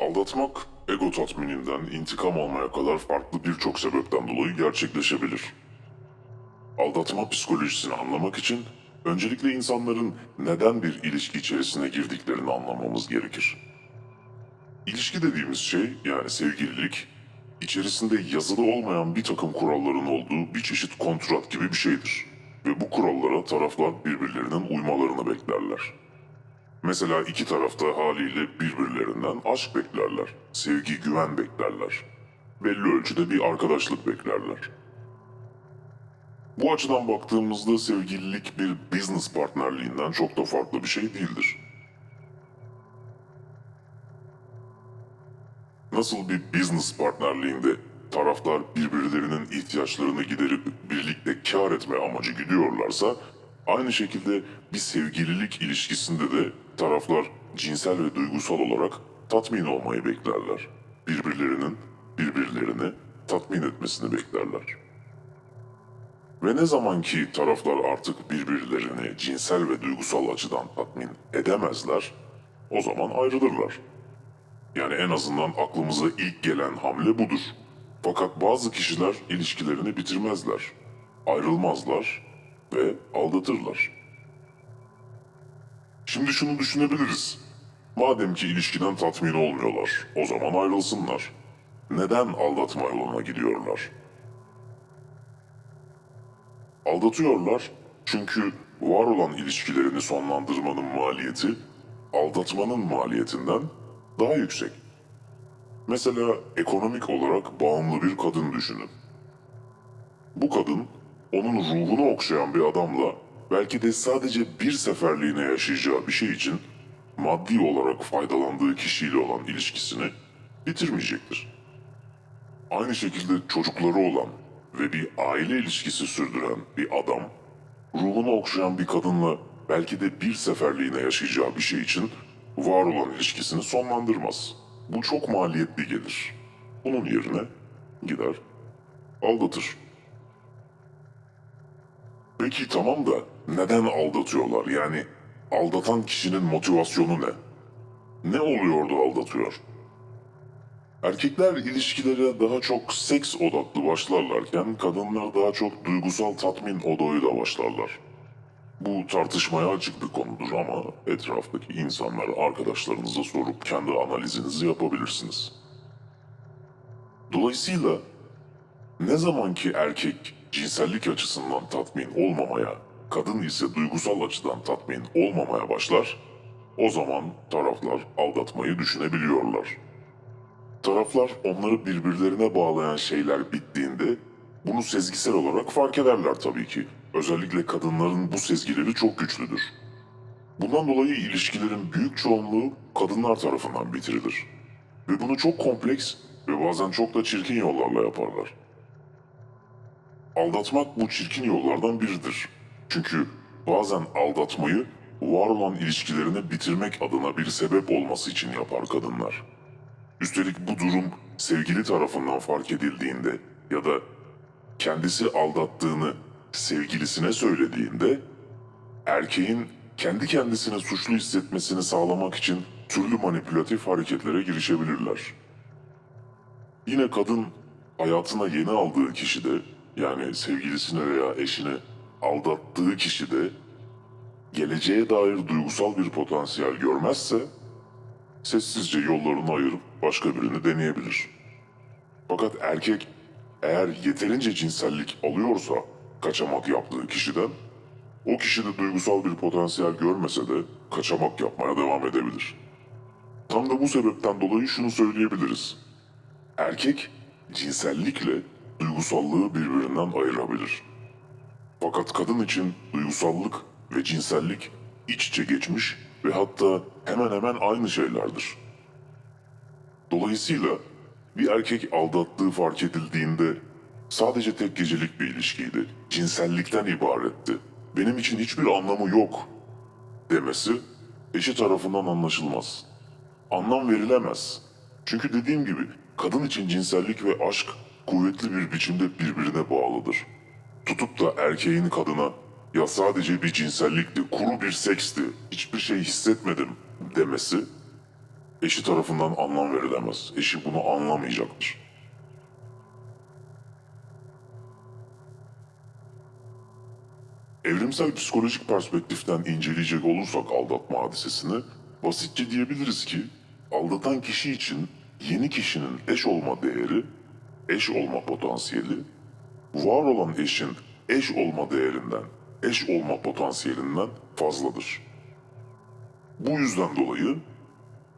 Aldatmak, ego tatmininden intikam almaya kadar farklı birçok sebepten dolayı gerçekleşebilir. Aldatma psikolojisini anlamak için öncelikle insanların neden bir ilişki içerisine girdiklerini anlamamız gerekir. İlişki dediğimiz şey yani sevgililik, içerisinde yazılı olmayan bir takım kuralların olduğu bir çeşit kontrat gibi bir şeydir. Ve bu kurallara taraflar birbirlerinin uymalarını beklerler. Mesela iki tarafta haliyle birbirlerinden aşk beklerler, sevgi, güven beklerler. Belli ölçüde bir arkadaşlık beklerler. Bu açıdan baktığımızda sevgililik bir business partnerliğinden çok da farklı bir şey değildir. Nasıl bir business partnerliğinde taraflar birbirlerinin ihtiyaçlarını giderip birlikte kar etme amacı gidiyorlarsa, aynı şekilde bir sevgililik ilişkisinde de taraflar cinsel ve duygusal olarak tatmin olmayı beklerler. Birbirlerinin birbirlerini tatmin etmesini beklerler. Ve ne zaman ki taraflar artık birbirlerini cinsel ve duygusal açıdan tatmin edemezler, o zaman ayrılırlar. Yani en azından aklımıza ilk gelen hamle budur. Fakat bazı kişiler ilişkilerini bitirmezler, ayrılmazlar ve aldatırlar. Şimdi şunu düşünebiliriz. Madem ki ilişkiden tatmin olmuyorlar, o zaman ayrılsınlar. Neden aldatma yoluna gidiyorlar? Aldatıyorlar çünkü var olan ilişkilerini sonlandırmanın maliyeti aldatmanın maliyetinden daha yüksek. Mesela ekonomik olarak bağımlı bir kadın düşünün. Bu kadın onun ruhunu okşayan bir adamla belki de sadece bir seferliğine yaşayacağı bir şey için maddi olarak faydalandığı kişiyle olan ilişkisini bitirmeyecektir. Aynı şekilde çocukları olan ve bir aile ilişkisi sürdüren bir adam, ruhunu okşayan bir kadınla belki de bir seferliğine yaşayacağı bir şey için var olan ilişkisini sonlandırmaz. Bu çok maliyetli gelir. Bunun yerine gider, aldatır. Peki tamam da neden aldatıyorlar? Yani aldatan kişinin motivasyonu ne? Ne oluyordu aldatıyor? Erkekler ilişkilere daha çok seks odaklı başlarlarken kadınlar daha çok duygusal tatmin odağıyla başlarlar. Bu tartışmaya açık bir konudur ama etraftaki insanlar arkadaşlarınıza sorup kendi analizinizi yapabilirsiniz. Dolayısıyla ne zaman ki erkek cinsellik açısından tatmin olmamaya, kadın ise duygusal açıdan tatmin olmamaya başlar, o zaman taraflar aldatmayı düşünebiliyorlar. Taraflar onları birbirlerine bağlayan şeyler bittiğinde bunu sezgisel olarak fark ederler tabii ki. Özellikle kadınların bu sezgileri çok güçlüdür. Bundan dolayı ilişkilerin büyük çoğunluğu kadınlar tarafından bitirilir. Ve bunu çok kompleks ve bazen çok da çirkin yollarla yaparlar. Aldatmak bu çirkin yollardan biridir. Çünkü bazen aldatmayı var olan ilişkilerini bitirmek adına bir sebep olması için yapar kadınlar. Üstelik bu durum sevgili tarafından fark edildiğinde ya da kendisi aldattığını sevgilisine söylediğinde erkeğin kendi kendisini suçlu hissetmesini sağlamak için türlü manipülatif hareketlere girişebilirler. Yine kadın hayatına yeni aldığı kişi de yani sevgilisine veya eşine aldattığı kişi de geleceğe dair duygusal bir potansiyel görmezse sessizce yollarını ayırıp başka birini deneyebilir. Fakat erkek eğer yeterince cinsellik alıyorsa kaçamak yaptığı kişiden, o kişi de duygusal bir potansiyel görmese de kaçamak yapmaya devam edebilir. Tam da bu sebepten dolayı şunu söyleyebiliriz. Erkek cinsellikle duygusallığı birbirinden ayırabilir. Fakat kadın için duygusallık ve cinsellik iç içe geçmiş ve hatta hemen hemen aynı şeylerdir. Dolayısıyla bir erkek aldattığı fark edildiğinde sadece tek gecelik bir ilişkiydi, cinsellikten ibaretti, benim için hiçbir anlamı yok demesi eşi tarafından anlaşılmaz. Anlam verilemez. Çünkü dediğim gibi kadın için cinsellik ve aşk kuvvetli bir biçimde birbirine bağlıdır. Tutup da erkeğin kadına ya sadece bir cinsellikti, kuru bir seksti, hiçbir şey hissetmedim demesi eşi tarafından anlam verilemez. Eşi bunu anlamayacaktır. Evrimsel psikolojik perspektiften inceleyecek olursak aldatma hadisesini, basitçe diyebiliriz ki, aldatan kişi için yeni kişinin eş olma değeri, eş olma potansiyeli, var olan eşin eş olma değerinden, eş olma potansiyelinden fazladır. Bu yüzden dolayı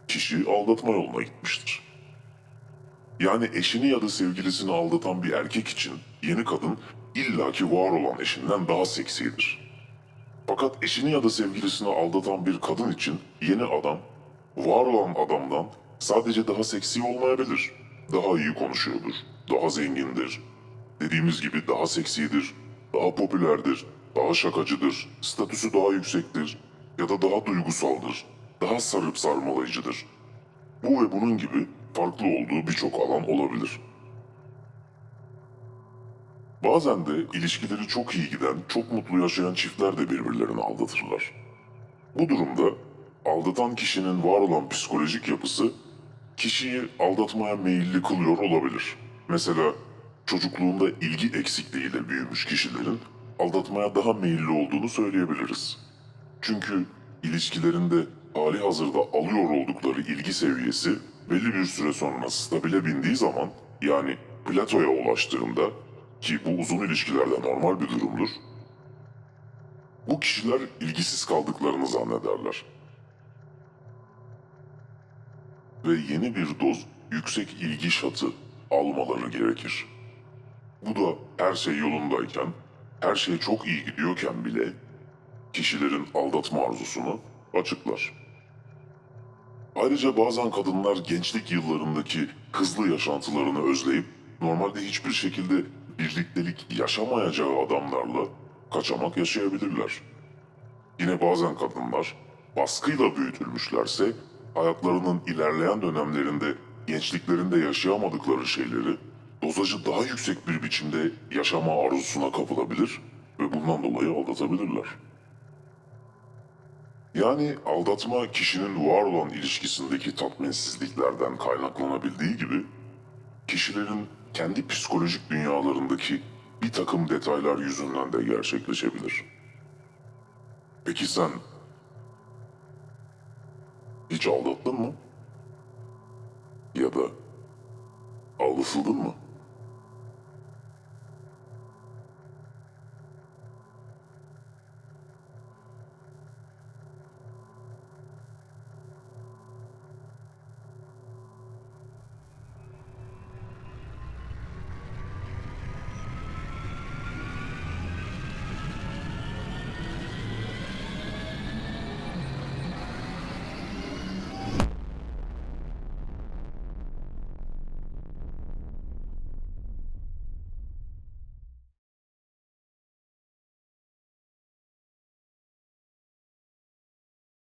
kişi aldatma yoluna gitmiştir. Yani eşini ya da sevgilisini aldatan bir erkek için yeni kadın illaki var olan eşinden daha seksidir. Fakat eşini ya da sevgilisini aldatan bir kadın için yeni adam, var olan adamdan sadece daha seksi olmayabilir. Daha iyi konuşuyordur, daha zengindir. Dediğimiz gibi daha seksidir, daha popülerdir, daha şakacıdır, statüsü daha yüksektir ya da daha duygusaldır, daha sarıp sarmalayıcıdır. Bu ve bunun gibi farklı olduğu birçok alan olabilir. Bazen de ilişkileri çok iyi giden, çok mutlu yaşayan çiftler de birbirlerini aldatırlar. Bu durumda aldatan kişinin var olan psikolojik yapısı kişiyi aldatmaya meyilli kılıyor olabilir. Mesela çocukluğunda ilgi eksikliğiyle büyümüş kişilerin aldatmaya daha meyilli olduğunu söyleyebiliriz. Çünkü ilişkilerinde hali hazırda alıyor oldukları ilgi seviyesi belli bir süre sonra stabile bindiği zaman yani platoya ulaştığında ki bu uzun ilişkilerde normal bir durumdur. Bu kişiler ilgisiz kaldıklarını zannederler. Ve yeni bir doz yüksek ilgi şatı almaları gerekir. Bu da her şey yolundayken, her şey çok iyi gidiyorken bile kişilerin aldatma arzusunu açıklar. Ayrıca bazen kadınlar gençlik yıllarındaki hızlı yaşantılarını özleyip normalde hiçbir şekilde birliktelik yaşamayacağı adamlarla kaçamak yaşayabilirler. Yine bazen kadınlar baskıyla büyütülmüşlerse hayatlarının ilerleyen dönemlerinde gençliklerinde yaşayamadıkları şeyleri dozajı daha yüksek bir biçimde yaşama arzusuna kapılabilir ve bundan dolayı aldatabilirler. Yani aldatma kişinin var olan ilişkisindeki tatminsizliklerden kaynaklanabildiği gibi kişilerin kendi psikolojik dünyalarındaki bir takım detaylar yüzünden de gerçekleşebilir. Peki sen hiç aldattın mı? Ya da aldatıldın mı?